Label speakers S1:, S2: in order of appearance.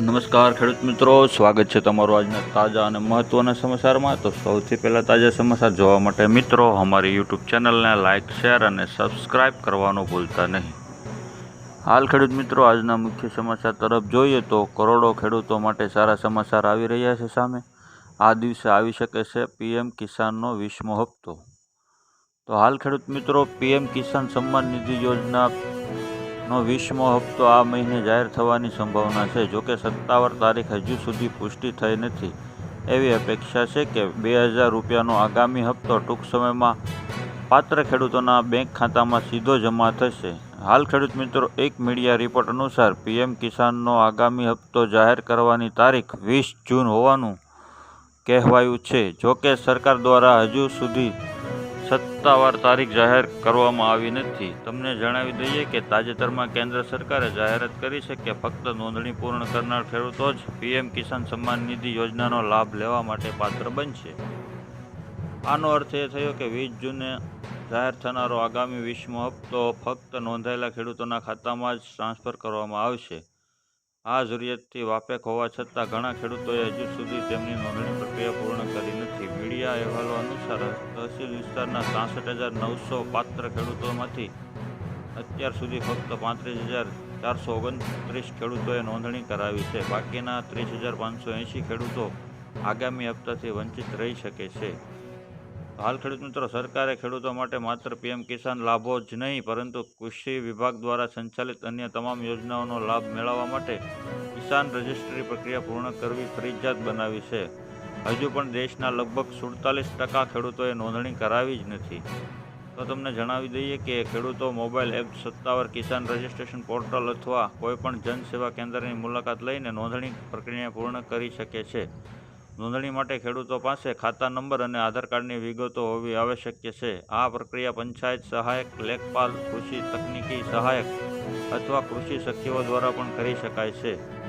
S1: નમસ્કાર, ખેડૂત મિત્રો. સ્વાગત છે તમારું આજના તાજા અને મહત્ત્વના સમાચારમાં. તો સૌથી પહેલાં તાજા સમાચાર જોવા માટે મિત્રો, અમારી યુટ્યુબ ચેનલને લાઇક, શેર અને સબસ્ક્રાઇબ કરવાનું ભૂલતા નહીં. હાલ ખેડૂત મિત્રો, આજના મુખ્ય સમાચાર તરફ જોઈએ તો કરોડો ખેડૂતો માટે સારા સમાચાર આવી રહ્યા છે સામે. આ દિવસે આવી શકે છે પીએમ કિસાનનો વીસમો હપ્તો. તો હાલ ખેડૂત મિત્રો, પીએમ કિસાન સન્માન નિધિ યોજના નો વીસમો હપ્તો આ મહિને જાહેર થવાની સંભાવના છે. જોકે સત્તાવાર તારીખ હજુ સુધી પુષ્ટિ થઈ નથી. એવી અપેક્ષા છે કે બે હજાર રૂપિયાનો આગામી હપ્તો ટૂંક સમયમાં પાત્ર ખેડૂતોના બેંક ખાતામાં સીધો જમા થશે. હાલ ખેડૂત મિત્રો એક મીડિયા રિપોર્ટ અનુસાર પીએમ કિસાનનો આગામી હપ્તો જાહેર કરવાની તારીખ વીસ જૂન હોવાનું કહેવાયું છે. જોકે સરકાર દ્વારા હજુ સુધી સત્તાવાર તારીખ જાહેર કરવામાં આવી નથી. તમને જણાવી દઈએ કે તાજેતરમાં કેન્દ્ર સરકારે જાહેરાત કરી છે કે ફક્ત નોંધણી પૂર્ણ કરનાર ખેડૂતો જ પીએમ કિસાન સન્માન નિધિ યોજનાનો લાભ લેવા માટે પાત્ર બનશે. આનો અર્થ એ થયો કે વીસ જૂને જાહેર થનારો આગામી વીસમો હપ્તો ફક્ત નોંધાયેલા ખેડૂતોના ખાતામાં જ ટ્રાન્સફર કરવામાં આવશે. આ જરૂરિયાતથી વાપેક હોવા છતાં ઘણા ખેડૂતોએ હજુ સુધી તેમની નોંધણી પ્રક્રિયા પૂર્ણ કરી નથી. મીડિયા અહેવાલો અનુસાર તહસીલ વિસ્તારના ત્રાસઠ હજાર નવસો પાત્ર ખેડૂતોમાંથી અત્યાર સુધી ફક્ત પાંત્રીસ હજાર ચારસો ઓગણત્રીસ ખેડૂતોએ નોંધણી કરાવી છે. બાકીના ત્રીસ હજાર પાંચસો એંશી ખેડૂતો આગામી હપ્તાથી વંચિત રહી શકે છે. હાલ ખેડૂત મિત્રો સરકારે ખેડૂતો માટે માત્ર પીએમ કિસાન લાભો જ નહીં, પરંતુ કૃષિ વિભાગ દ્વારા સંચાલિત અન્ય તમામ યોજનાઓનો લાભ મેળવવા માટે કિસાન રજિસ્ટ્રી પ્રક્રિયા પૂર્ણ કરવી ફરજિયાત બનાવી છે. હજુ પણ દેશના લગભગ સુડતાલીસ ટકા ખેડૂતોએ નોંધણી કરાવી જ નથી. તો તમને જણાવી દઈએ કે ખેડૂતો મોબાઈલ એપ સત્તાવાર કિસાન રજિસ્ટ્રેશન પોર્ટલ અથવા કોઈપણ જન સેવા કેન્દ્રની મુલાકાત લઈને નોંધણી પ્રક્રિયા પૂર્ણ કરી શકે છે. નોંધણી માટે ખેડૂતો પાસે ખાતા નંબર અને આધાર કાર્ડની વિગતો હોવી આવશ્યક છે. આ પ્રક્રિયા પંચાયત સહાયક, લેખપાલ, કૃષિ તકનીકી સહાયક અથવા કૃષિ સખીઓ દ્વારા પણ કરી શકાય છે.